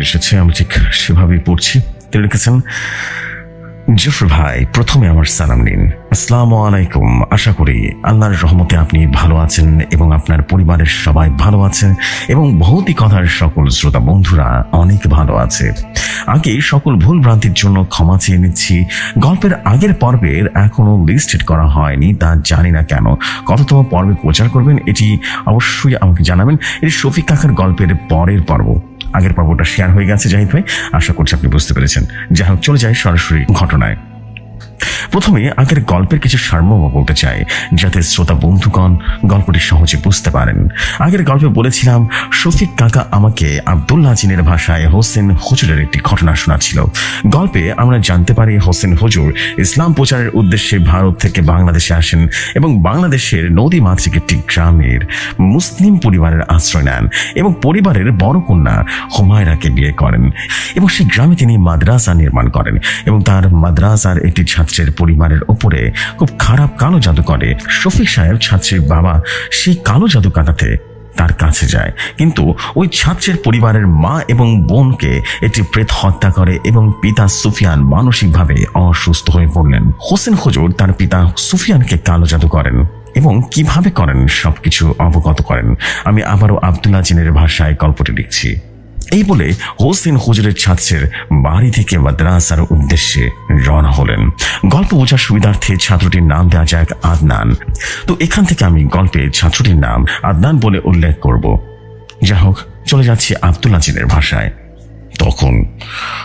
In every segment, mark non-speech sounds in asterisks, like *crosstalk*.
এসেছে, আমি ঠিক সেভাবেই পড়ছি। তিনি লিখেছেন, জফর ভাই, প্রথমে আমার সালাম নিন। আসসালামু আলাইকুম। আশা করি আল্লাহর রহমতে আপনি ভালো আছেন এবং আপনার পরিবারের সবাই ভালো আছে এবং ভৌতিকতার সকল শ্রোতা বন্ধুরা অনেক ভালো আছে। আগে সকল ভুল ভ্রান্তির জন্য ক্ষমা চেয়ে নিচ্ছি। গল্পের আগের পর্বের এখনও লিস্টেড করা হয়নি, তা জানি না কেন। কততম পর্বে প্রচার করবেন, এটি অবশ্যই আমাকে জানাবেন। এটি শফিক কাকার গল্পের পরের পর্ব। আগের পর্বটা শেয়ার হয়ে গেছে জাহিদ ভাই। আশা করছি আপনি বুঝতে পেরেছেন। যাই হোক, চলে যায় সরাসরি ঘটনায়। প্রথমে আগের গল্পের কিছু সারমর্ম বলতে চাই, যাতে শ্রোতা বন্ধুগণ গল্পটি সহজে বুঝতে পারেন। আগের গল্পে বলেছিলাম শফিক কাকা আমাকে আবদুল্লাহ জিনের ভাষায় হোসেন হুজুরের একটি ঘটনা শোনাচ্ছিল। গল্পে আমরা জানতে পারি হোসেন হুজুর ইসলাম প্রচারের উদ্দেশ্যে ভারত থেকে বাংলাদেশে আসেন এবং বাংলাদেশের নদী মাতৃক একটি গ্রামের মুসলিম পরিবারের আশ্রয় নেন এবং পরিবারের বড় কন্যা হুমায়রাকে বিয়ে করেন। এবং সেই গ্রামে তিনি মাদ্রাসা নির্মাণ করেন এবং তার মাদ্রাসার একটি ছাত্রের পরিবারের ওপরে খুব খারাপ কালো জাদু করে। শফিক সাহেব ছাত্রীর বাবা সেই কালো জাদু কাটাতে তার কাছে যায়। কিন্তু ওই ছাত্রের পরিবারের মা এবং বোনকে একটি প্রেত হত্যা করে এবং পিতা সুফিয়ান মানসিকভাবে অসুস্থ হয়ে পড়লেন। হোসেন হুজুর তার পিতা সুফিয়ানকে কালো জাদু করেন এবং কীভাবে করেন সবকিছু অবগত করেন। আমি আবারও আবদুল্লাহ জিনের ভাষায় গল্পটি লিখছি। এই বলে হোসেন হুজুরের ছাত্রের বাড়ি থেকে মাদ্রাসার উদ্দেশ্যে রওনা হলেন। গল্প বোঝার সুবিধার্থে ছাত্রটির নাম দেওয়া যাক আদনান। তো এখান থেকে আমি গল্পে ছাত্রটির নাম আদনান বলে উল্লেখ করব। যা হোক, চলে যাচ্ছি আবদুল্লাহ জিনের ভাষায়। তখন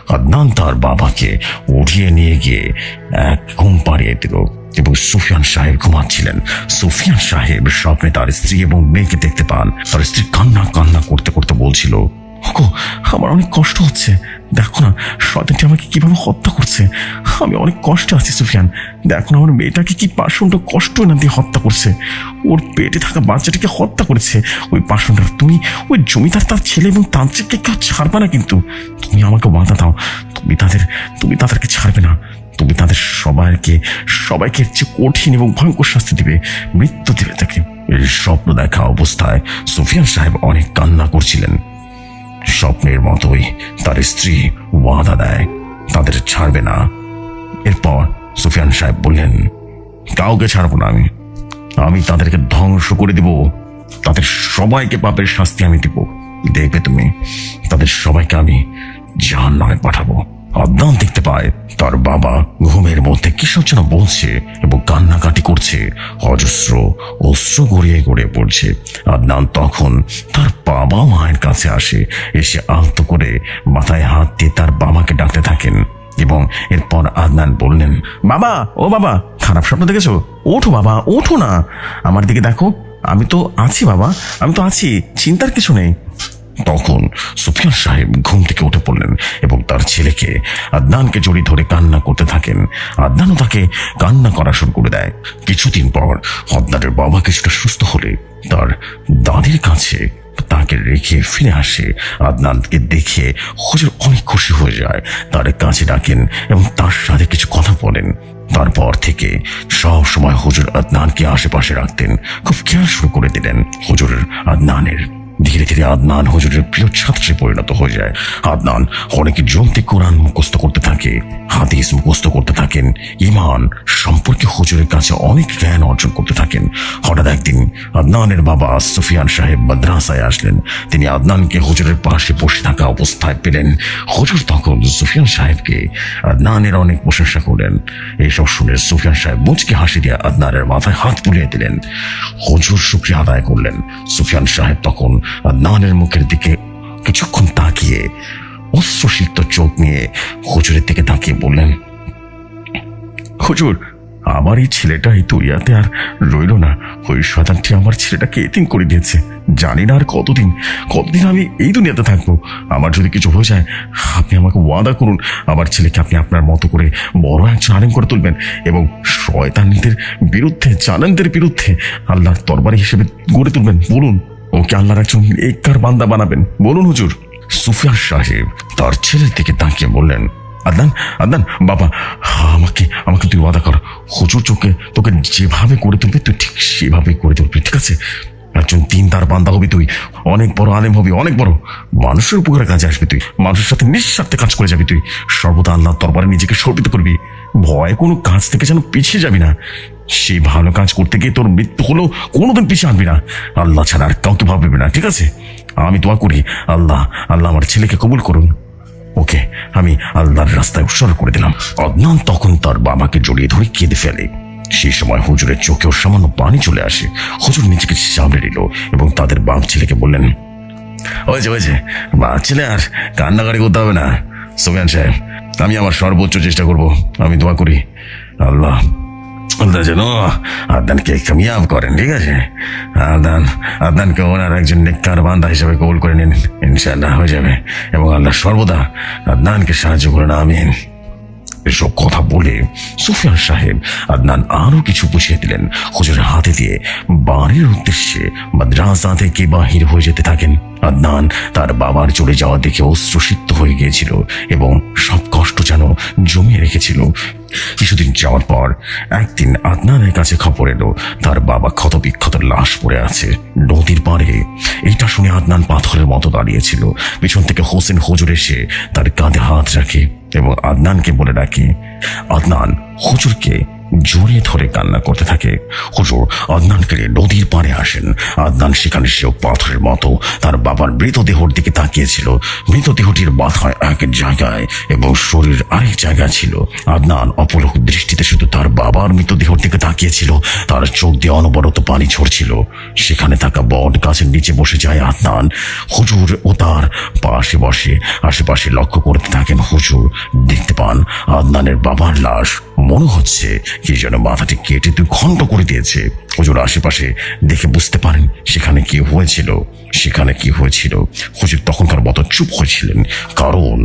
আদনান তার বাবাকে উঠিয়ে নিয়ে গিয়ে এক ঘুম পাড়িয়ে দিল এবং সুফিয়ান সাহেব ঘুমাচ্ছিলেন। সুফিয়ান সাহেব স্বপ্নে তার স্ত্রী এবং মেয়েকে দেখতে পান। তার স্ত্রী কান্না কান্না করতে করতে বলছিল ওগো আমার অনেক কষ্ট হচ্ছে। দেখো না, শয়তানটি আমাকে কীভাবে হত্যা করছে। আমি অনেক কষ্টে আছি, সুফিয়ান। দেখো না, আমার মেয়েটাকে কি পাষণ্ড কষ্ট না দিয়ে হত্যা করছে। ওর পেটে থাকা বাচ্চাটিকে হত্যা করেছে। ওই পাষণ্ডটা তুমি, ওই জমিদার তার ছেলে এবং তান্ত্রিককে কেউ ছাড়বে না কিন্তু। তুমি আমাকে বাধা দাও। তুমি তাদের, তুমি তাদেরকে ছাড়বে না। তুমি তাদের সবাইকে সবাইকে চেয়ে কঠিন এবং ভয়ঙ্কর শাস্তি দিবে। মৃত্যু দিবে তাকে। স্বপ্ন দেখা অবস্থায় সুফিয়ান সাহেব অনেক কান্না করছিলেন। স্বপ্নের মতোই তার স্ত্রী ওয়াদা দেয়। তাদের ছাড়বে না। এরপর সুফিয়ান সাহেব বললেন, কাউকে ছাড়বো না আমি। আমি তাদেরকে ধ্বংস করে দিব। তাদের সবাইকে পাপের শাস্তি আমি দিব। দেখবে তুমি। তাদের সবাইকে আমি জাহান নামে পাঠাবো। আদনান দেখতে পায়, তার বাবা ঘুমের মধ্যে কিসব যেন বলছে এবং কান্নাকাটি করছে। অজস্র অস্ত্র গড়িয়ে গড়িয়ে পড়ছে। আদনান তখন তার বাবা মায়ের কাছে আসে, এসে আলতো করে মাথায় হাত দিয়ে তার বাবাকে ডাকতে থাকেন এবং এরপর আদনান বললেন, বাবা, ও বাবা, খারাপ স্বপ্ন দেখেছ? ওঠো বাবা, ওঠো না। আমার দিকে দেখো, আমি তো আছি বাবা, আমি তো আছি, চিন্তার কিছু নেই। তখন সুফিয়ান সাহেব ঘুম থেকে উঠে পড়লেন এবং তার ছেলেকে আদনানকে জড়িয়ে ধরে কান্না করতে থাকেন। আদনানও তাকে কান্না করা শুরু করে দেয়। কিছুদিন পর আদনানের বাবা কিছুটা সুস্থ হলে তার দাদির কাছে তাকে রেখে ফিরে আসে। আদনানকে দেখে হুজুর অনেক খুশি হয়ে যায়। তার কাছে ডাকেন এবং তার সাথে কিছু কথা বলেন। তারপর থেকে সব সময় হুজুর আদনানকে আশেপাশে রাখতেন। খুব খেয়াল শুরু করে দিলেন হুজুরের আদনানের। ধীরে ধীরে আদনান হুজুরের প্রিয় ছাত্রে পরিণত হয়ে যায়। আদনান অনেক জলদি কোরআন মুখস্থ করতে থাকে, হাদিস মুখস্থ করতে থাকেন ইমান সম্পর্কে হুজুরের কাছে অনেক জ্ঞান অর্জন করতে থাকেন। হঠাৎ একদিন আদনানের বাবা সুফিয়ান সাহেব মাদ্রাসায় আসলেন। তিনি আদনানকে হুজুরের পাশে বসে থাকা অবস্থায় পেলেন। হুজুর তখন সুফিয়ান সাহেবকে আদনানের অনেক প্রশংসা করলেন। এইসব শুনে সুফিয়ান সাহেব মুচকে হাসি দিয়ে আদনানের মাথায় হাত বুলিয়ে দিলেন। হুজুর শুক্রিয়া আদায় করলেন। সুফিয়ান সাহেব তখন আদনানের মুখের দিকে কিছুক্ষণ তাকিয়ে অশ্রুসিক্ত চোখ নিয়ে হুজুরের দিকে তাকিয়ে বললেন, হুজুর, আমার এই ছেলেটা এই দুনিয়াতে আর রইল না। ওই শতানটি আমার ছেলেটাকে এতিম করে দিয়েছে। জানি না আর কতদিন কতদিন আমি এই দুনিয়াতে থাকব। আমার যদি কিছু হয়ে যায়, আপনি আমাকে ওয়াদা করুন। আমার ছেলেকে আপনি আপনার মতো করে বড় একজন আলেম করে তুলবেন এবং শয়তানদের বিরুদ্ধে জানানদের বিরুদ্ধে আল্লাহর তরবারি হিসেবে গড়ে তুলবেন। বলুন ওকে আল্লাহর একজন একার বান্দা বানাবেন। বলুন হুজুর। সুফিয়ান সাহেব তার ছেলের দিকে তাকিয়ে বললেন, আদনান আদনান, বাবা, আমাকে আমাকে তুই ওয়াদা কর। হুজুর চোখে, তোকে যেভাবে করে তুলবে, তুই ঠিক সেভাবেই করে তুলবি, ঠিক আছে? একজন তিনদার বান্দা হবি তুই, অনেক বড় আলেম হবি, অনেক বড়। মানুষের উপকারে কাজে আসবি তুই, মানুষের সাথে নিঃস্বার্থে কাজ করে যাবি তুই। সর্বদা আল্লাহ দরবারে নিজেকে সর্বিত করবি। ভয় কোনো কাজ থেকে যেন পিছিয়ে যাবি না। সেই ভালো কাজ করতে গিয়ে তোর মৃত্যু হলেও কোনোদিন পিছিয়ে আনবি না। আল্লাহ ছাড়া আর কাউকে ভাববি না, ঠিক আছে? আমি দোয়া করি, আল্লাহ আল্লাহ আমার ছেলেকে কবুল করুন। ওকে, আমি আল্লাহর রাস্তায় উৎসর্গ করে দিলাম। অদনান তখন তার বাবাকে জড়িয়ে ধরে কেঁদে ফেলে। সেই সময় হুজুরের চোখেও সামান্য পানি চলে আসে। হুজুর নিজেকে সামনে নিল এবং তাদের বাপ ছেলেকে বললেন, হয়েছে হয়েছে। বাপ ছেলে আর কান্নাকাটি করতে হবে না। সোমেন সাহেব, আমি আমার সর্বোচ্চ চেষ্টা করব। আমি দোয়া করি। আল্লাহ আল্লাহ যেন আদানকে কামিয়াব করেন, ঠিক আছে? আদান আদানকে ওনার একজন নেককার বান্দা হিসেবে কবুল করে নিন, ইনশাআল্লাহ, হয়ে যাবে। এবং আল্লাহ সর্বদা আদনানকে সাহায্য করেন, আমিন। এসব কথা বলে সুফিয়ান সাহেব আদনান আরও কিছু বুঝিয়ে দিলেন। হুজুরের হাতে দিয়ে বাড়ির উদ্দেশ্যে মাদ্রাসা থেকে বাহির হয়ে যেতে থাকেন। আদনান তার বাবার চলে যাওয়া দেখে অশ্রুসিক্ত হয়ে গিয়েছিল এবং সব কষ্ট যেন জমিয়ে রেখেছিল। কিছুদিন যাওয়ার পর একদিন আদনানের কাছে খবর এলো, তার বাবা ক্ষতবিক্ষত লাশ পড়ে আছে নদীর পাড়ে। এটা শুনে আদনান পাথরের মতো দাঁড়িয়েছিল। পিছন থেকে হোসেন হজুর এসে তার কাঁধে হাত রাখে এবং আদনানকে বলে ডাকে, আদনান, হুজুরকে জড়িয়ে ধরে কান্না করতে থাকে। হুজুর, আদনানকে নদীর পাড়ে আসেন। আদনান সেখানে সেও পাথরের মতো। তার বাবার মৃতদেহর দিকে তাকিয়েছিল। মৃতদেহটির মাথায় এক জায়গায় এবং শরীর আরেক জায়গায় ছিল। আদনান অপলক দৃষ্টিতে শুধু তার বাবার মৃতদেহর দিকে তাকিয়েছিল। তার চোখ দিয়ে অনবরত পানি ঝরছিল। সেখানে থাকা বট গাছের নিচে বসে যায় আদনান। হুজুর ও তার পাশে বসে আশেপাশে লক্ষ্য করতে থাকেন হুজুর। দেখতে পান আদনানের বাবার লাশ। মনে হচ্ছে কি যেন মাথাটি কেটে তুই খণ্ড করে দিয়েছে। হুজুর আশেপাশে দেখে বুঝতে পারেন সেখানে কি হয়েছিল, সেখানে কি হয়েছিল। হুজুর তখনকার মতো চুপ হয়েছিলেন, কারণ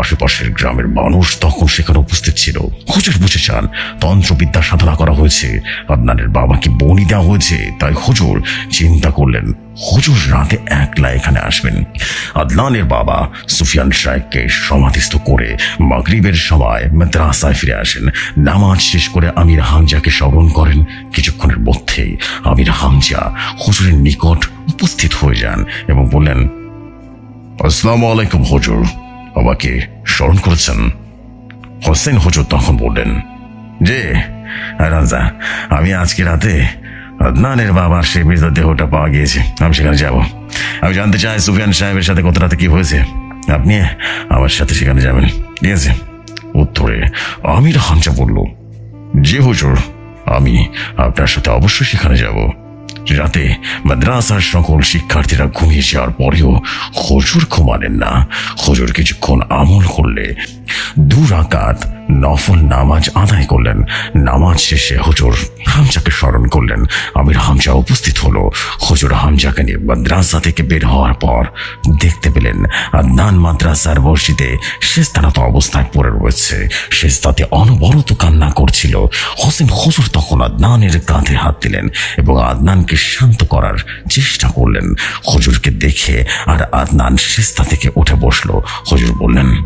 আশেপাশের গ্রামের মানুষ তখন সেখানে উপস্থিত ছিল। হুজুর বুঝে চান, তন্ত্রবিদ্যা সাধনা করা হয়েছে আদনানের বাবাকে বনি দেওয়া হয়েছে, তাই হুজুর চিন্তা করলেন, হুজুর রাতে একলা এখানে আসবেন। আদনানের বাবা সুফিয়ান সাহেবকে সমাধিস্থ করে মাগরিবের সময় মাদ্রাসায় ফিরে আসেন। নামাজ শেষ করে আমির হামজাকে স্মরণ করেন, কিছুক্ষণের মধ্যেই আমির হামজা হুজুরের নিকট উপস্থিত হয়ে যান এবং বললেন, আসসালামু আলাইকুম হুজুর, আমাকে স্মরণ করেছেন। হোসেন হুজুর তখন বললেন যে রাজা, আমি আজকে রাতে আদনানের বাবার সেই মৃতদেহটা পাওয়া গিয়েছে, আমি সেখানে যাব। আমি জানতে চাই সুফিয়ান সাহেবের সাথে কত রাতে কি হয়েছে। আপনি আমার সাথে সেখানে যাবেন, ঠিক আছে? উত্তরে আমির হামজা বলল, জি হুজুর আমি আপনার সাথে অবশ্যই সেখানে যাব। রাতে মাদ্রাসার সকল শিক্ষার্থীরা ঘুমিয়ে যাওয়ার পরেও হজুর ঘুমালেন না। হজুর কিছুক্ষণ আমল করলে দু রাকাত নফল নামাজ আদায় করলেন। নামাজ শেষে হুজুর হামজাকে স্মরণ করলেন। আমির হামজা উপস্থিত হলো। হুজুর হামজাকে নিয়ে মাদ্রাসা থেকে বের হওয়ার পর দেখতে পেলেন, আদনান মাদ্রাসার মসজিদে শেস্তানত অবস্থায় পড়ে রয়েছে। শেস্তাতে অনবরত কান্না করছিল। হোসেন হুজুর তখন আদনানের কাঁধে হাত দিলেন এবং আদনানকে শান্ত করার চেষ্টা করলেন। হুজুরকে দেখে আর আদনান শেস্তা থেকে উঠে বসল। হুজুর বললেন,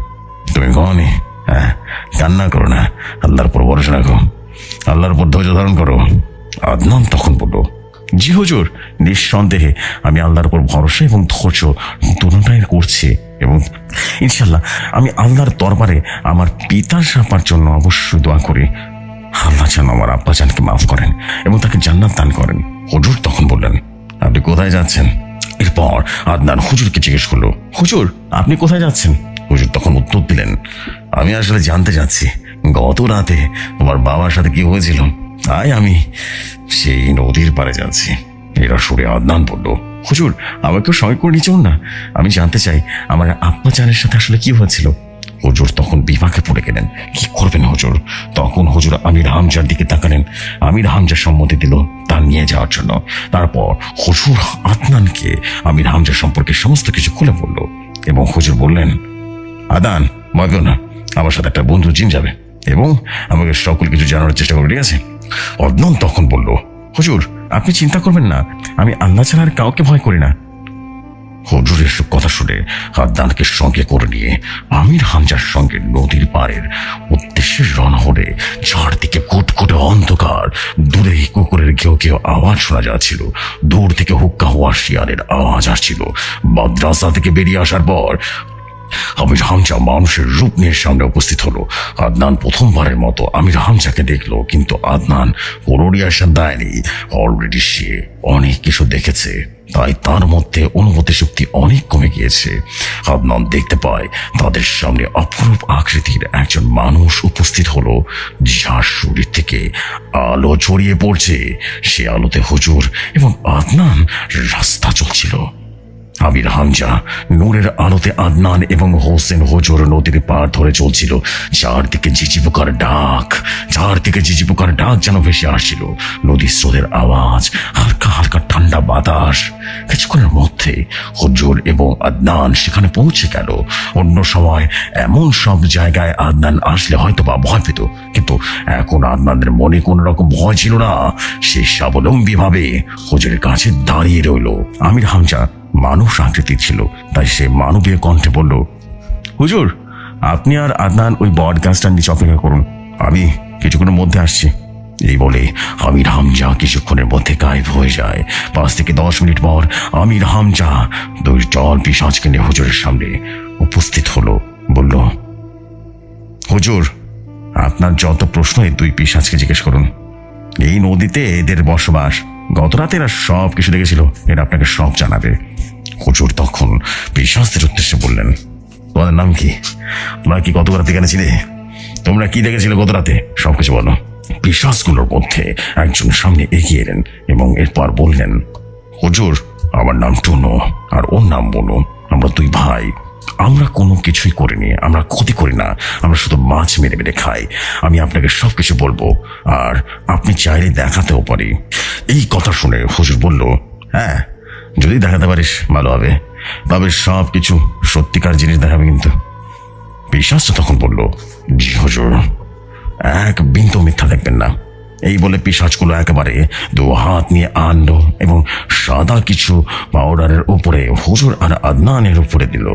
তুমি ঘনি হ্যাঁ কান্না করো না। আল্লাহর উপর ভরসা রাখো। আল্লাহর উপর ধৈর্য ধারণ করো। আদনান তখন বলল, জি হুজুর, নিঃসন্দেহে আমি আল্লাহর উপর ভরসা এবং ধৈর্য দুটাই করছি এবং ইনশাল্লাহ আমি আল্লাহর দরবারে আমার পিতার সাপার জন্য অবশ্যই দোয়া করি। আল্লাহ যেন আমার আব্বাজানকে মাফ করেন এবং তাকে জান্নাত দান করেন। হুজুর তখন বললেন, আপনি কোথায় যাচ্ছেন? এরপর আদনান হুজুরকে জিজ্ঞেস করল, হুজুর, আপনি কোথায় যাচ্ছেন? হুজুর তখন উত্তর দিলেন আমি আসলে জানতে চাচ্ছি, গত রাতে তোমার বাবার সাথে কি হয়েছিল? তাই আমি সেই নদীর পাড়ে যাচ্ছি। এরা সুরে আদনান বলল হুজুর আমাকেও সঙ্গে করে নিচেও না। আমি জানতে চাই, আমার আব্বা চানের সাথে আসলে কি হয়েছিল? হুজুর তখন বিপাকে পড়ে গেলেন। কি করবেন হুজুর? তখন হুজুর আমির হামজার দিকে তাকালেন। আমির হামজা সম্মতি দিল তার নিয়ে যাওয়ার জন্য। তারপর হুজুর আদনানকে আমির হামজা সম্পর্কে সমস্ত কিছু খুলে বলল এবং হুজুর বললেন, আদান ভয় না। আমার সাথে একটা বন্ধু জিম যাবে এবং আমাকে সকল কিছু জানানোর চেষ্টা করবে, ঠিক আছে? অদনন তখন বলল, হুজুর, আপনি চিন্তা করবেন না, আমি আল্লাহ ছাড়া আর কাউকে ভয় করি না। হুজুর এসব কথা শুনে আদনানকে সঙ্গে করে নিয়ে আমির হামজার সঙ্গে নদীর পাড়ের উদ্দেশ্যে রওনা হলে চারদিকে কুটকুটে অন্ধকার, দূরে কুকুরের কেউ কেউ আওয়াজ শোনা যাচ্ছিল। দূর থেকে হুক্কা হওয়া শিয়ালের আওয়াজ আসছিল। মাদ্রাসা থেকে বেরিয়ে আসার পর আমির হামজা মানুষের রূপ নিয়ে সামনে উপস্থিত হলো। আদনান প্রথমবারের মতো আমির হামজাকে দেখল, কিন্তু আদনান কোনো রিয়াকশন দেয়নি অলরেডি সে অনেক কিছু দেখেছে। তাই তার মধ্যে অনুভূতি শক্তি অনেক কমে গিয়েছে। আদনান দেখতে পায়, তাদের সামনে অপরূপ আকৃতির একজন মানুষ উপস্থিত হলো, যার শরীর থেকে আলো ছড়িয়ে পড়ছে। সে আলোতে হুজুর এবং আদনান রাস্তা চলছিল। আমির হামজা নূরের আলোতে আদনান এবং হোসেন হজর নদীর পার ধরে চলছিল। চারদিকে ঝিঝি পোকার ডাক চারদিকে ঝিঝি পোকার ডাক যেন ভেসে আসছিল। নদীর স্রোতের আওয়াজ, হালকা হালকা ঠান্ডা বাতাস। কিছুক্ষণের মধ্যে হজর এবং আদনান সেখানে পৌঁছে গেল। অন্য সময় এমন সব জায়গায় আদনান আসলে হয়তো বা ভয় পেত। কিন্তু এখন আদনানের মনে কোনো রকম ভয় ছিল না। সে স্বাবলম্বী ভাবে হজরের কাছে দাঁড়িয়ে রইল। আমির হামজা মানুষ আকৃতির ছিল। তাই সে মানবীয় কণ্ঠে বলল, হুজুর, আপনি আর আদনান ওই বট গাছটার নিচে অপেক্ষা করুন। আমি কিছুক্ষণের মধ্যে আসছি। এই বলে আমির হামজা কিছুক্ষণের মধ্যে গায়েব হয়ে যায়। পাঁচ থেকে দশ মিনিট পর আমির হামজা দুই জল পিসাজকে নিয়ে হুজুরের সামনে উপস্থিত হলো। বলল, হুজুর, আপনার যত প্রশ্ন, এই দুই পিসাজকে জিজ্ঞেস করুন। এই নদীতে এদের বসবাস গত রাতে এরা সব কিছু দেখেছিল এরা আপনাকে সব জানাবে। হুজুর তখন পিসাসদের উদ্দেশ্যে বললেন, তোমাদের নাম কি? তোমরা কি গত রাতে কেন ছিলে? তোমরা কি দেখেছিলে গত রাতে সব কিছু বলো। বিশ্বাসগুলোর মধ্যে একজন সামনে এগিয়ে এলেন এবং এরপর বললেন, হুজুর, আমার নাম টুনো, আর ওর নাম বলো আমরা দুই ভাই। আমরা কোনো কিছুই করিনি, আমরা ক্ষতি করি না, আমরা শুধু মাছ মেরে মেরে খাই। আমি আপনাকে সব কিছু বলব, আর আপনি চাইলে দেখাতেও পারি। এই কথা শুনে হুজুর বলল হ্যাঁ যদি দেখাতে পারিস, ভালো হবে। তবে সব কিছু সত্যিকার জিনিস দেখাবে কিন্তু। বিশ্বাসটা তখন বলল, জি হুজুর, এক বিন্দু মিথ্যা দেখবেন না। এই বলে পিসাজগুলো একেবারে দু হাত নিয়ে আনলো এবং সাদা কিছু পাউডারের উপরে, হুজুর আর আদনানের উপরে দিল।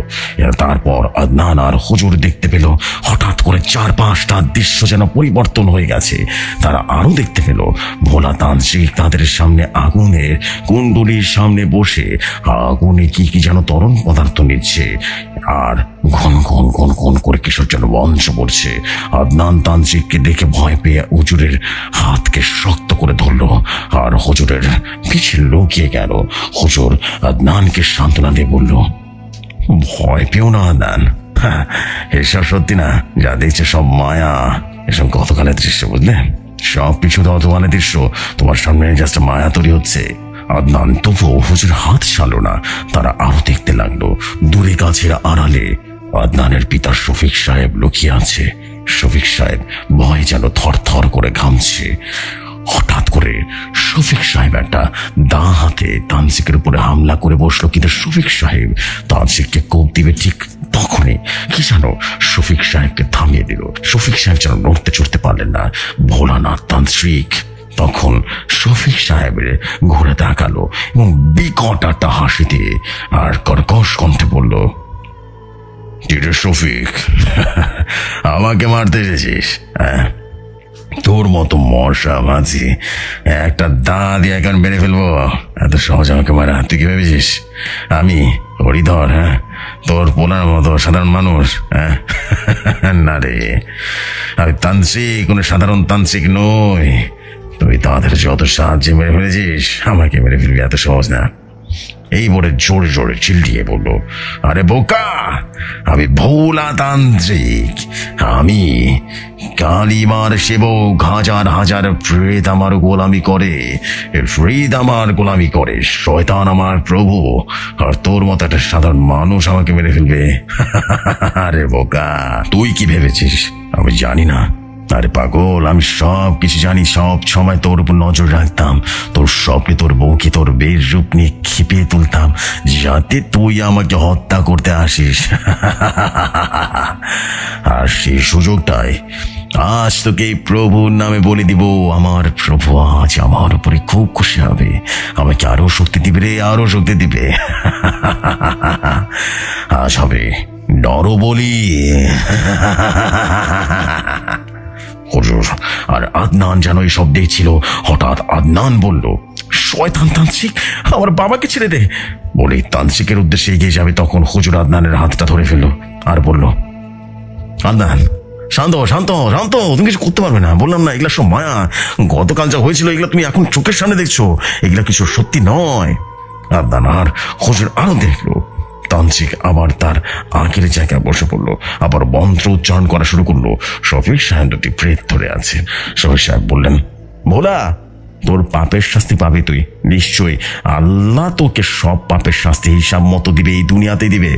তারপর আদনান আর হুজুর দেখতে পেল, হঠাৎ করে চার পাঁচটা দৃশ্য যেন পরিবর্তন হয়ে গেছে। তারা আরও দেখতে পেল, ভোলা তান্ত্রিক তাদের সামনে আগুনের কুণ্ডলির সামনে বসে, আগুনে কি কি যেন তরল পদার্থ নিচ্ছে। আর ঘন ঘন ঘন ঘন করে কিশোর যেন বঞ্চ পড়ছে আদনান তান্ত্রিককে দেখে ভয় পেয়ে হুজুরের হাতকে শক্ত করে ধরলো আর হুজুরের পিছে লুকিয়ে গেল। হুজুর আদনানকে সান্ত্বনা দিয়ে বলল ভয় পেও না আদনান। হ্যাঁ, এসব সত্যি না। যা দেখছে সব মায়া। এসব গতকালের দৃশ্য বুঝলে? সব কিছু তো অতমানের দৃশ্য। তোমার সামনে জাস্ট মায়া তৈরি হচ্ছে। আদনান তবুও হুজুর হাত ছাড়লো না। তারা আরও দেখতে লাগল। দূরে গাছের আড়ালে আদনানের পিতা শফিক সাহেব লুকিয়ে আছে। শফিক সাহেব ভয় যেন থর থর করে ঘামছে। হঠাৎ করে শফিক সাহেব একটা দা হাতে তানসিকের উপরে হামলা করে বসল। কিন্তু শফিক সাহেব তানসিককে কোপ দিবে ঠিক তখনই কি জানো? শফিক সাহেবকে থামিয়ে দিল। শফিক সাহেব যেন নড়তে চড়তে পারলেন না। ভোলানাথ তান্ত্রিক তখন শফিক সাহেবের ঘুরে তাকালো এবং বিকট একটা হাসি দিয়ে আর কর্কশ কণ্ঠে বলল কিরে শফিক, আমাকে মারতে এসেছিস হ্যাঁ? তোর মতো মশা মাঝি একটা দা দিয়ে এখন মেরে ফেলব। এত সহজ আমাকে মারা, তুই কি ভেবেছিস? আমি হরিধর হ্যাঁ? তোর পোলার মতো সাধারণ মানুষ হ্যাঁ? না রে, আমি তান্ত্রিক, কোনো সাধারণ তান্ত্রিক নই। তুই তাদের যত সাহায্যে মেরে ফেলেছিস, আমাকে মেরে ফেলবি এত সহজ না। এই বলে জোরে জোরে চিল্লিয়ে বলল, আরে বোকা, আমি ভোলা তান্ত্রিক। আমি কালিমার সেবক, হাজার হাজার প্রেত আমার গোলামি করে প্রেত আমার গোলামি করে, শয়তান আমার প্রভু, আর তোর মতো একটা সাধারণ মানুষ আমাকে মেরে ফেলবে। *laughs* আরে বোকা, তুই কি ভেবেছিস? আমি জানি না। আরে পাগল, আমি সব কিছু জানি, সব সময় তোর উপর নজর রাখতাম। তোর স্বপ্নে, তোর বউকে, তোর বের রূপ নিয়ে খিপিয়ে তুলতাম, যাতে তুই আমাকে হত্যা করতে আসিস। *laughs* আর সেই সুযোগটাই আজ তোকে প্রভুর নামে বলে দিব, আমার প্রভু আজ আমার উপরে খুব খুশি হবে। আমাকে আরও শক্তি দিবে রে, আরও শক্তি দিবে। *laughs* আজ হবে ডরো বলি *laughs* হুজুর, আর আদনান যেন সব দেখছিল, হঠাৎ আদনান বলল, শয়তান তান্ত্রিক, আমার বাবাকে ছেড়ে দে। বলে তান্ত্রিকের উদ্দেশ্যে এগিয়ে যাবে তখন হুজুর আদনানের হাতটা ধরে ফেলল আর বলল, আদনান, শান্ত শান্ত শান্ত তুমি কিছু করতে পারবে না। বললাম, না, এগুলা সব মায়া। গতকাল যা হয়েছিল, এগুলো তুমি এখন চোখের সামনে দেখছ। এগুলা কিছু সত্যি নয়। আদনান আর হুজুর আরও দেখল তান্ত্রিক আবার তার আগের জায়গায় বসে পড়ল, আবার মন্ত্র উচ্চারণ করা শুরু করল। শফিক সাহেব দুটি প্রেত ধরে আছে শফিক সাহেব বললেন, ভোলা, তোর পাপের শাস্তি পাবি তুই। নিশ্চয়ই আল্লাহ তোকে সব পাপের শাস্তি, হিসাব মতো দিবে, এই দুনিয়াতে দিবে।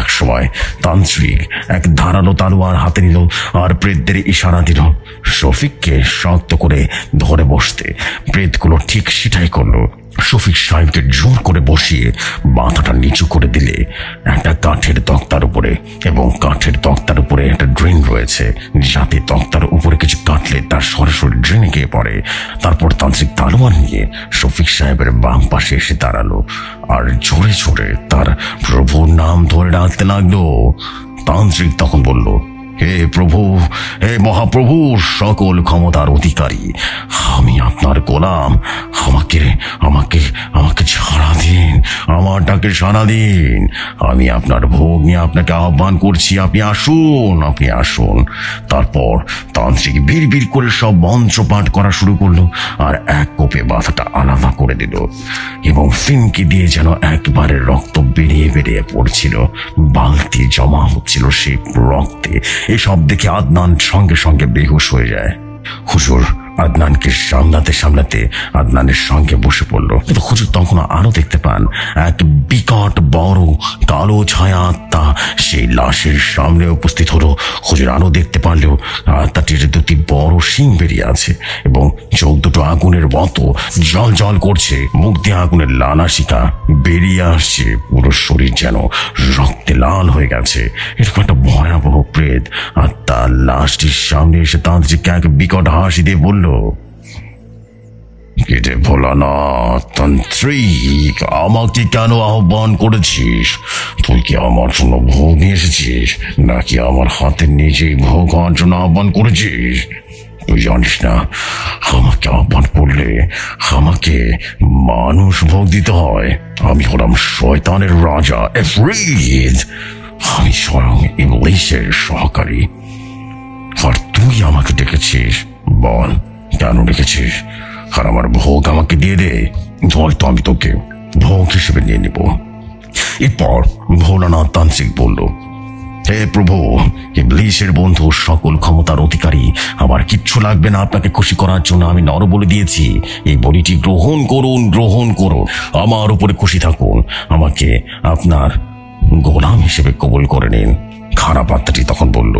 এক সময় তান্ত্রিক এক ধারালো তালোয়ার হাতে নিল আর প্রেতদের ইশারা দিল। শফিককে শক্ত করে ধরে বসতে। প্রেতগুলো ঠিক সেটাই করল। শফিক সাহেবকে জোর করে বসিয়ে মাথাটা নিচু করে দিলে একটা কাঠের তক্তার উপরে এবং কাঠের তক্তার উপরে একটা ড্রেন রয়েছে যাতে তক্তার উপরে কিছু কাটলে তার সরাসরি ড্রেনে গিয়ে পড়ে। তারপর তান্ত্রিক তালোয়ার নিয়ে শফিক সাহেবের বাম পাশে এসে দাঁড়াল আর জোরে জোরে তার প্রভুর নাম ধরে ডাকতে লাগল। তান্ত্রিক তখন বলল হে প্রভু, হে মহাপ্রভু, সকল ক্ষমতার অধিকারী, আমি আপনার গোলাম, আমাকে আমাকে আমাকে ছাড়া দিন, আমার ডাকে সাড়া দিন। আমি আপনার ভোগ নিয়ে আপনাকে আহ্বান করছি, আপনি আসুন আপনি আসুন। তারপর তান্ত্রিক বীর করে সব মন্ত্র পাঠ করা শুরু করল, আর এক কোপে বাধাটা আলাদা করে দিল, এবং ফিনকি দিয়ে যেন একবারে রক্ত বেরিয়ে বেরিয়ে পড়ছিল, বালতি জমা হচ্ছিল সেই রক্তে। এসব দেখে আদনান সঙ্গে সঙ্গে বেহুশ হয়ে যায়। হুজুর আদনানকে সামলাতে সামলাতে আদনানের সঙ্গে বসে পড়ল। কিন্তু হুজুর তখন আরও দেখতে পান, এক বিকট বড় কালো ছায়া আত্মা সেই লাশের সামনে উপস্থিত হলো। হুজুর আরও দেখতে পারলেও আত্মাটির দুটি বড় শিং বেরিয়ে আছে এবং চোখ দুটো আগুনের মতো জল জল করছে। মুখ দিয়ে আগুনের লানাশিকা বেরিয়ে আসছে। পুরো শরীর যেন রক্তে লাল হয়ে গেছে। এরকম একটা ভয়াবহ প্রেত আর তার লাশটির সামনে এসে তান্ত্রিক এক বিকট হাসি দিয়ে বলল কেটে ভোলা না তান্ত্রিক, আমাকে কেন আহ্বান করেছিস? তুই কি আমার জন্য ভোগ নিয়ে এসেছিস? নাকি আমার হাতে নিজেই ভোগ হওয়ার জন্য আহ্বান করেছিস? তুই জানিস না, আমাকে আহ্বান করলে আমাকে মানুষ ভোগ দিতে হয়। আমি হলাম শয়তানের রাজা এফরিদ। আমি স্বয়ং ইংলিশের সহকারী। আর তুই আমাকে ডেকেছিস, বল। কেন রেখেছিস আর আমার ভোগ আমাকে দিয়ে দে। হয়তো আমি তোকে ভোগ হিসেবে নিয়ে নিব। এরপর ভোলানাথ তান্ত্রিক বলল, হে প্রভু ইবলিশের বন্ধু সকল ক্ষমতার অধিকারী, আমার কিচ্ছু লাগবে না আপনাকে খুশি করার জন্য আমি নর বলে দিয়েছি। এই বলিটি গ্রহণ করুন গ্রহণ করুন। আমার উপরে খুশি থাকুন। আমাকে আপনার গোলাম হিসেবে কবুল করে নিন। খারাপ আত্মাটি তখন বলল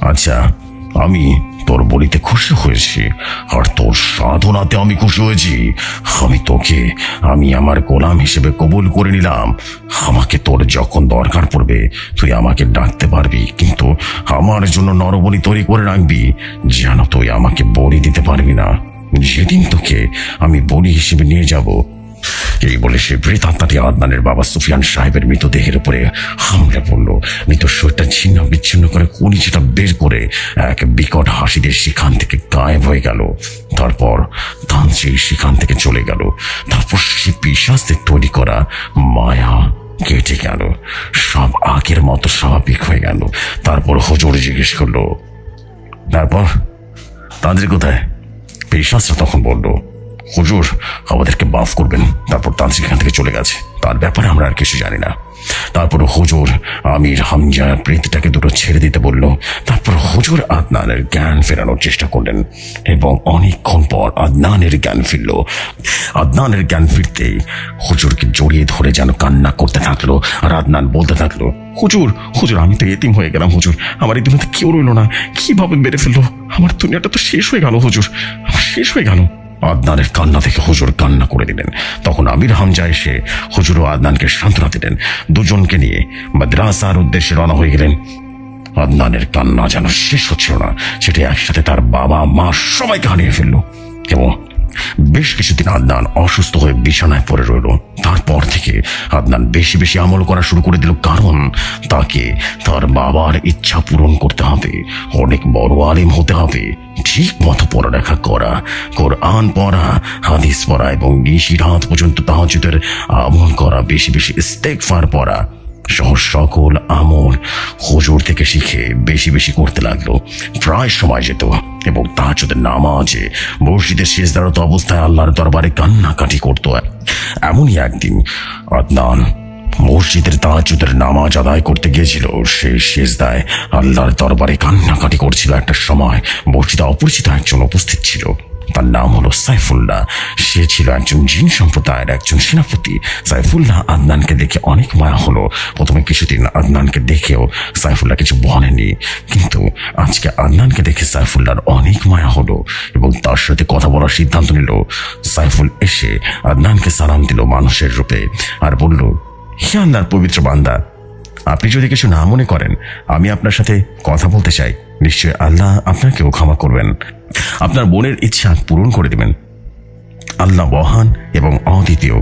আচ্ছা আমি তোর বলিতে খুশি হয়েছি, আর তোর সাধনাতে আমি খুশি হয়েছি। আমি তোকে, আমি আমার গোলাম হিসেবে কবুল করে নিলাম। আমাকে তোর যখন দরকার পড়বে, তুই আমাকে ডাকতে পারবি, কিন্তু আমার জন্য নরবলি তৈরি করে রাখবি, যেন তুই আমাকে বলি দিতে পারবি না। যেদিন তোকে আমি বলি হিসেবে নিয়ে যাব এই বলে সে বৃতাত্মাটি আদনানের বাবা সুফিয়ান সাহেবের মৃতদেহের উপরে হামলে পড়ল মৃত শরীরটা ছিন্ন, বিচ্ছিন্ন করে কনিচিটা বের করে, এক বিকট হাসিদের সেখান থেকে গায়েব হয়ে গেল। তারপর তান্ত্রিক সেখান থেকে চলে গেল। তারপর সে পিসাসদের তৈরি করা মায়া কেটে গেল। সব আগের মতো স্বাভাবিক হয়ে গেল। তারপর হজর জিজ্ঞেস করল, তারপর তাদের কোথায়? পেশাসরা তখন বলল হুজুর, আমাদেরকে মাফ করবেন। তারপর তান্ত্রিক এখান থেকে চলে গেছে। তার ব্যাপারে আমরা আর কিছু জানি না। তারপর হুজুর আমির হামজা প্রেতটাকে দুটো ছেড়ে দিতে বলল। তারপর হুজুর আদনানের জ্ঞান ফেরানোর চেষ্টা করলেন এবং অনেকক্ষণ পর আদনানের জ্ঞান ফিরল। আদনানের জ্ঞান ফিরতেই হুজুরকে জড়িয়ে ধরে যেন কান্না করতে থাকল আর আদনান বলতে থাকল, হুজুর হুজুর, আমি তো এতিম হয়ে গেলাম হুজুর। আমার এই কেউ রইল না। কীভাবে মেরে ফেলল? আমার দুনিয়াটা তো শেষ হয়ে গেল হুজুর। শেষ হয়ে গেল। আদনানের কান্না থেকে হুজুর কান্না করে দিলেন। তখন আমির হামজা এসে হুজুর ও আদনানকে সান্ত্বনা দিলেন। দুজনকে নিয়ে মাদ্রাসার উদ্দেশ্যে রওনা হয়ে গেলেন। আদনানের কান্না যেন শেষ হচ্ছিল না, সেটি একসাথে তার বাবা মা সবাইকে হারিয়ে ফেলল এবং বেশ কিছুদিন আদনান অসুস্থ হয়ে বিছানায় পড়ে রইল। তারপর থেকে আদনান বেশি বেশি আমল করা শুরু করে দিল, কারণ তাকে তার বাবার ইচ্ছা পূরণ করতে হবে, অনেক বড় আলিম হতে হবে। ঠিক মতো পড়ালেখা করা, কোরআন পড়া, হাদিস পড়া এবং নিশি রাত পর্যন্ত তাহাজুদের আমল করা, বেশি বেশি ইস্তেকফার পড়া সহ সকল আমল হুজুর থেকে শিখে বেশি বেশি করতে লাগল। প্রায় সময় যেত এবং তাহাজুদের নামাজে মসজিদের শেষদারত অবস্থায় আল্লাহর দরবারে কান্নাকাটি করতো। এমনই একদিন আদনান মসজিদের তাহাজুদের নামাজ আদায় করতে গিয়েছিল। সেই শেষদায় আল্লাহর দরবারে কান্নাকাটি করছিল। একটা সময় মসজিদে অপরিচিত একজন উপস্থিত ছিল। তার নাম হলো সাইফুল্লাহ। সে ছিল একজন জিন সম্প্রদায়ের একজন সেনাপতি। সাইফুল্লাহ আদনানকে দেখে অনেক মায়া হলো। প্রথমে কিছুদিন আদনানকে দেখেও সাইফুল্লাহ কিছু বলেনি কিন্তু আজকে আদনানকে দেখে সাইফুল্লাহর অনেক মায়া হলো এবং তার সাথে কথা বলার সিদ্ধান্ত নিল। সাইফুল এসে আদনানকে সালাম দিল মানুষের রূপে আর বলল, হে আল্লাহর পবিত্র বান্দা, আপনি যদি কিছু না মনে করেন, আমি আপনার সাথে কথা বলতে চাই। নিশ্চয়ই আল্লাহ আপনাকেও ক্ষমা করবেন। আপনার বোনের ইচ্ছা পূরণ করে দেবেন। আল্লাহ মহান এবং অদ্বিতীয়।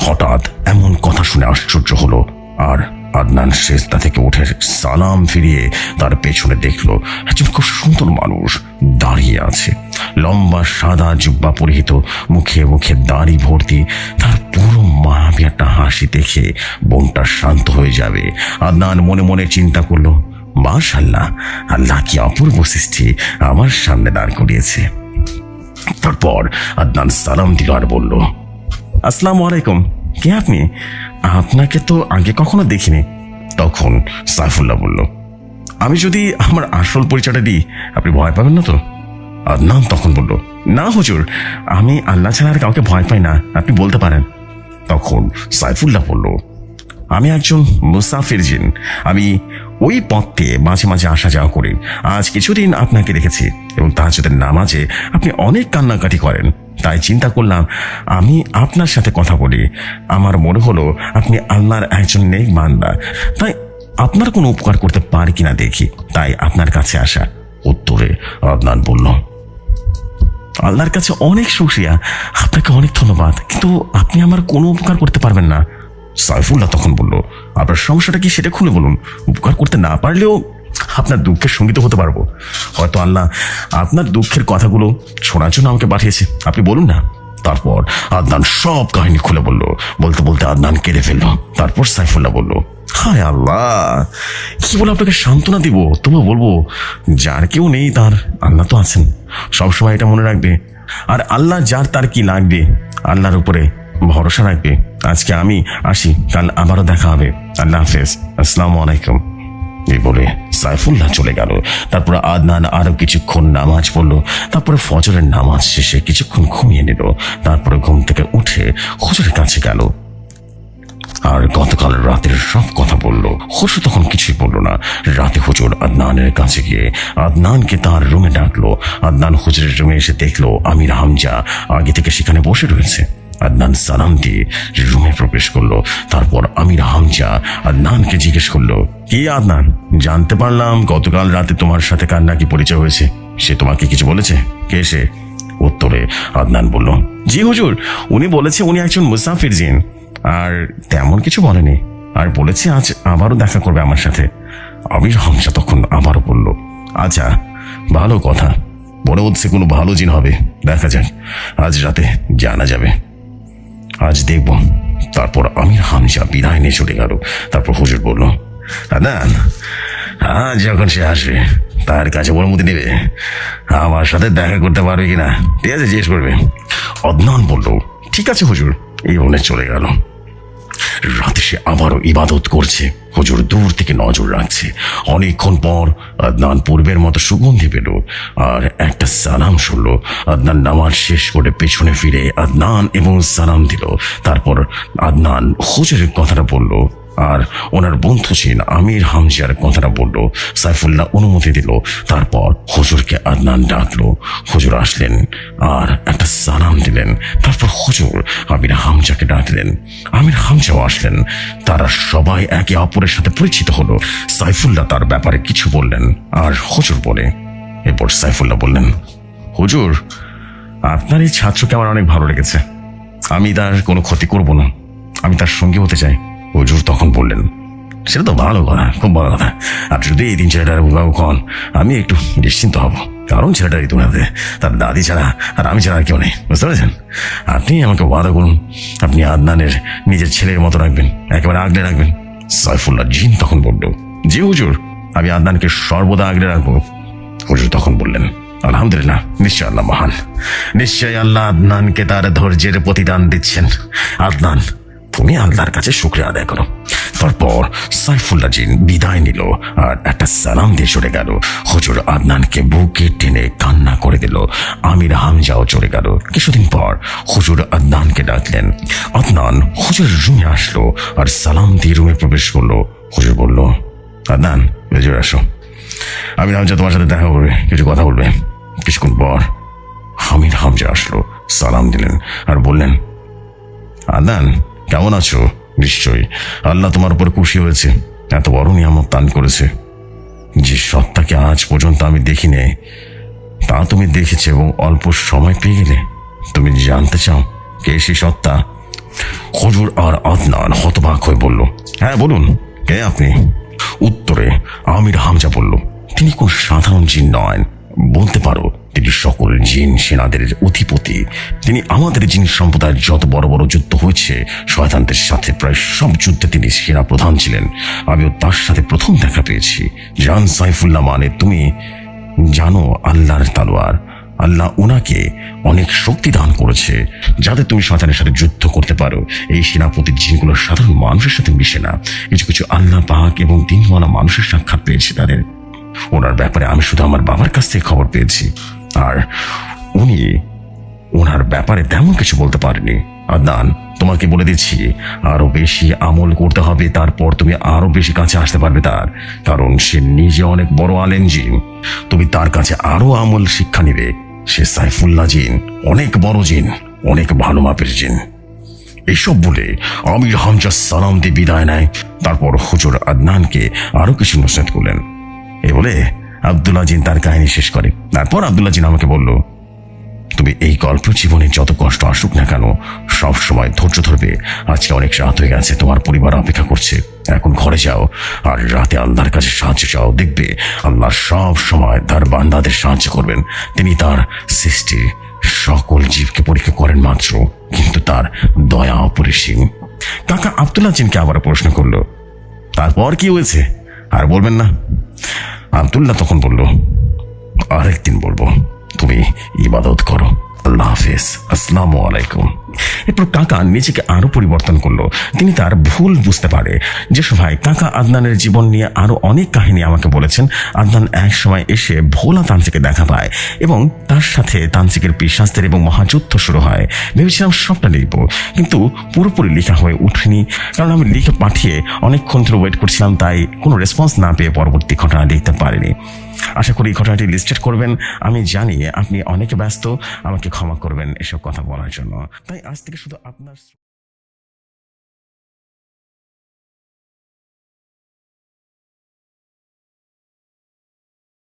হঠাৎ এমন কথা শুনে আশ্চর্য হলো। আর আদনান শেষদা থেকে উঠে সালাম ফিরিয়ে তার পেছনে দেখল একজন খুব সুন্দর মানুষ দাঁড়িয়ে আছে। লম্বা সাদা জুব্বা পরিহিত, মুখে মুখে দাড়ি ভর্তি। তার পুরো মায়াবী একটা হাসি দেখে বোনটা শান্ত হয়ে যাবে। আদনান মনে মনে চিন্তা করল মাশাল্লাহ আল্লাহ কি অপূর্ব সৃষ্টি আমার সামনে দাঁড় করিয়েছে। তারপর আদনান সালাম দিল আর বলল, আসসালামু আলাইকুম, কে আপনি? আপনাকে তো আগে কখনো দেখিনি। তখন সাইফুল্লাহ বলল, আমি যদি আমার আসল পরিচয়টা দিই, আপনি ভয় পাবেন না তো? আদনান তখন বলল, না হুজুর, আমি আল্লাহ ছাড়া আর কাউকে ভয় পাই না, আপনি বলতে পারেন। তখন সাইফুল্লাহ বলল, আমি একজন মুসাফির জিন, আমি ওই পথে মাঝে মাঝে আসা যাওয়া করি আজ কিছুদিন আপনাকে দেখেছি এবং তাহাজুদের নামাজে আপনি অনেক কান্নাকাটি করেন। তাই চিন্তা করলাম আমি আপনার সাথে কথা বলি। আমার মনে হলো আপনি আল্লাহর একজন নেক বান্দা। তাই আপনার কোনো উপকার করতে পারি কিনা দেখি। তাই আপনার কাছে আসা উত্তরে আদনান বলল, আল্লাহর কাছে অনেক শুক্রিয়া। আপনাকে অনেক ধন্যবাদ। কিন্তু আপনি আমার কোনো উপকার করতে পারবেন না। সাইফুল্লাহ তখন বলল আপনার সমস্যাটা কি সেটা খুলে বলুন। উপকার করতে না পারলেও আপনার দুঃখের সংগীত হতে পারব। হয়তো আল্লাহ আপনার দুঃখের কথাগুলো শোনার জন্য আমাকে পাঠিয়েছে। আপনি বলুন না। তারপর আদনান সব কাহিনী খুলে বলল। বলতে বলতে আদনান কেঁদে ফেলল। তারপর সাইফুল্লাহ বলল, হায় আল্লাহ, কি বলে আপনাকে সান্ত্বনা দিব? তবু বলব, যার কেউ নেই তার আল্লাহ তো আছেন। সবসময় এটা মনে রাখবে। আর আল্লাহ যার তার কি লাগবে, আল্লাহর উপরে ভরসা রাখবে। আজকে আমি আসি, কাল আবারও দেখা হবে। আল্লাহ হাফেজ। আসসালামু আলাইকুম। এই বলে সাইফুল্লাহ চলে গেল। তারপর আদনান আরও কিছুক্ষণ নামাজ পড়ল। তারপরে ফজরের নামাজ শেষে কিছুক্ষণ ঘুমিয়ে নিল। তারপরে ঘুম থেকে উঠে হুজুরের কাছে গেল। আর গতকাল রাতের সব কথা বলল। হুজুর তখন কিছুই বলল না। রাতে হুজুর আদনানের কাছে গিয়ে আদনানকে তার রুমে ডাকলো। আদনান হুজুরের রুমে এসে দেখল আমির হামজা আগে থেকে সেখানে বসে রয়েছে। আদনান সালাম দিয়ে রুমে প্রবেশ করল। তারপর আমির হামজা আদনানকে জিজ্ঞেস করল, কি আদনান? জানতে পারলাম গতকাল রাতে তোমার সাথে কার নাকি পরিচয় হয়েছে। সে তোমাকে কিছু বলেছে? কে সে? উত্তরে আদনান বলল, জি হুজুর, উনি বলেছে উনি একজন মুসাফির জিন। আর তেমন কিছু বলেনি। আর বলেছে আজ আবারও দেখা করবে আমার সাথে। আমির হামজা তখন আবারও বলল আচ্ছা ভালো কথা। মনে হচ্ছে কোনো ভালো জিন হবে। দেখা যাক। আজ রাতে জানা যাবে। আজ দেখব। তারপর আমির হামজা বিদায় নিয়ে চলে গেল। তারপর হুজুর বলল আদান আজ যখন সে আসবে, তার কাছে অনুমতি নেবে। আমার সাথে দেখা করতে পারবে কিনা? ঠিক আছে, জিজ্ঞেস করবে। অদনান বলল, ঠিক আছে হুজুর। এই বলে চলে গেল। রাতে সে আবারও ইবাদত করছে। হুজুর দূর থেকে নজর রাখছে। অনেকক্ষণ পর আদনান পূর্বের মতো সুগন্ধি পেল আর একটা সালাম শুনল। আদনান নামাজ শেষ করে পেছনে ফিরে আদনান এবং সালাম দিল। তারপর আদনান হুজুরের কথাটা বলল আর ওনার বন্ধু ছিলেন আমির হামজার কথাটা বলল, সাইফুল্লাহ অনুমতি দিল, তারপর হুজুরকে আদনান ডাকলো। হুজুর আসলেন আর একটা সালাম দিলেন। তারপর হুজুর আমির হামজাকে ডাকলেন। আমির হামজাও আসলেন। তারা সবাই একে অপরের সাথে পরিচিত হলো। সাইফুল্লাহ তার ব্যাপারে কিছু বললেন আর হুজুর বলে, এরপর সাইফুল্লাহ বললেন, হুজুর, আপনার এই ছাত্রকে আমার অনেক ভালো লেগেছে। আমি তার কোনো ক্ষতি করব না। আমি তার সঙ্গী হতে চাই। হুজুর তখন বললেন, সেটা তো ভালো কথা, খুব ভালো কথা। আপনি যদি এই দিন ছেলেটার অভিভাবক হন আমি একটু নিশ্চিন্ত হব। কারণ ছেলেটার ইতিমধ্যে তার দাদি ছাড়া আর আমি ছাড়া আর কেউ নেই, বুঝতে পেরেছেন? আপনি আমাকে ওয়াদা করুন, আপনি আদনানের নিজের ছেলের মতো রাখবেন, একেবারে আগলে রাখবেন। সাইফুল্লাহ জিন তখন বলল, জি হুজুর, আমি আদনানকে সর্বদা আগলে রাখব। হুজুর তখন বললেন, আলহামদুলিল্লাহ, নিশ্চয় আল্লাহ মহান। নিশ্চয় আল্লাহ আদনানকে তার ধৈর্যের প্রতিদান দিচ্ছেন। আদনান তুমি আল্লাহর কাছে শুক্রিয়া আদায় করো। তারপর সাইফুল্লাহ জিন বিদায় নিল আর একটা সালাম দিয়ে চলে গেল। হজুর আদনানকে বুকে টেনে কান্না করে দিল। আমির হামজাও চলে গেল। কিছুদিন পর হুজুর আদনানকে ডাকলেন। আদনান হুজুর রুমে আসলো আর সালাম দিয়ে রুমে প্রবেশ করল। হুজুর বলল, আদনান, হুজুর আসো। আমির হামজা তোমার সাথে দেখা করবে কিছু কথা বলবে। কিছুক্ষণ পর হামিদ হামজা আসলো, সালাম দিলেন আর বললেন আদান কেমন আছো? নিশ্চয়ই। আল্লাহ তোমার উপর খুশি হয়েছে। এত বড় নিয়ামত দান করেছে। যে সত্তাকে আজ পর্যন্ত আমি দেখিনি, তা তুমি দেখেছ এবং অল্প সময় পেয়ে গেলে। তুমি জানতে চাও কে সেই সত্তা? হজুর আর আদনান হতবাক হয়ে বলল হ্যাঁ বলুন, কে আপনি? উত্তরে আমির হামজা বলল, তিনি কোন সাধারণ জিন নয়। বলতে পারো তিনি সকল জিন সেনাদের অধিপতি। তিনি আমাদের জিন সম্প্রদায়ের যত বড় বড় যুদ্ধ হয়েছে, শয়তানদের সাথে প্রায় সব যুদ্ধে তিনি সেনা প্রধান ছিলেন। আমিও তার সাথে প্রথম দেখা পেয়েছি। জান সাইফুল্লাহ মানে তুমি জানো আল্লাহর তালোয়ার। আল্লাহ ওনাকে অনেক শক্তি দান করেছে, যাতে তুমি শয়তানের সাথে যুদ্ধ করতে পারো। এই সেনাপতির জিনগুলো সাধারণ মানুষের সাথে মিশে না। কিছু কিছু আল্লাহ পাক এবং দিনওয়ালা মানুষের সাক্ষাৎ পেয়েছে তাদের। ওনার ব্যাপারে আমি শুধু আমার বাবার কাছ থেকে খবর পেয়েছি। আর উনি ওনার ব্যাপারে তেমন কিছু বলতে পারেনি আদনান, তোমাকে বলে দিচ্ছি, আরও বেশি আমল করতে হবে, তারপর তুমি আরও বেশি কাছে আসতে পারবে তার, কারণ সে নিজে অনেক বড় আলেন জিন। তুমি তার কাছে আরও আমল শিক্ষা নিবে। সে সাইফুল্লাহ জিন, অনেক বড় জিন, অনেক ভালো মাপের জিন। এসব বলে আমির হামজা সালাম দিয়ে বিদায় নেয়, তারপর হুজুর আদনানকে আরও কিছু নসিহত করলেন। এ বলে আবদুল্লাহ জিন তার কাহিনী শেষ করে। তারপর আবদুল্লাহ জিন আমাকে বলল, তুমি এই গল্প জীবনে যত কষ্ট আসুক না কেন, সব সময় ধৈর্য ধরবে। আজকে অনেক রাত হয়ে গেছে, তোমার পরিবার অপেক্ষা করছে। এখন ঘরে যাও, আর রাতে আল্লাহর কাছে সাহায্য চাও। দেখবে, আল্লাহ সব সময় তার বান্দাদের সাহায্য করবেন। তিনি তার সৃষ্টি সকল জীবকে পরীক্ষা করেন মাত্র, কিন্তু তার দয়া অপরিসীম। কাকা আবদুল্লাহ জিনকে আবার প্রশ্ন করল, তারপর কি হয়েছে? আর বলবেন না। আবদুল্লাহ তখন বলল আরেকদিন বলব তুমি ইবাদত করো। আল্লাহ হাফিজ, আসসালামু আলাইকুম। এরপর কাকা নিজেকে আরও পরিবর্তন করল। তিনি তার ভুল বুঝতে পারে। যে সময় কাকা আদনানের জীবন নিয়ে আরও অনেক কাহিনী আমাকে বলেছেন। আদনান এক সময় এসে ভোলা তান্ত্রিকে দেখা পায় এবং তার সাথে তান্ত্রিকের বিশ্বাসদের এবং মহাযুদ্ধ শুরু হয়। ভেবেছিলাম সবটা লিখব, কিন্তু পুরোপুরি লেখা হয়ে উঠেনি কারণ আমি লিখে পাঠিয়ে অনেকক্ষণ ধরে ওয়েট করছিলাম, তাই কোনো রেসপন্স না পেয়ে পরবর্তী ঘটনা লিখতে পারিনি। আশা করি ঘটনাটি লিস্টেড করবেন। আমি জানি আপনি অনেক ব্যস্ত, আমাকে ক্ষমা করবেন এসব কথা বলার জন্য। তাই আজ থেকে শুধু আপনার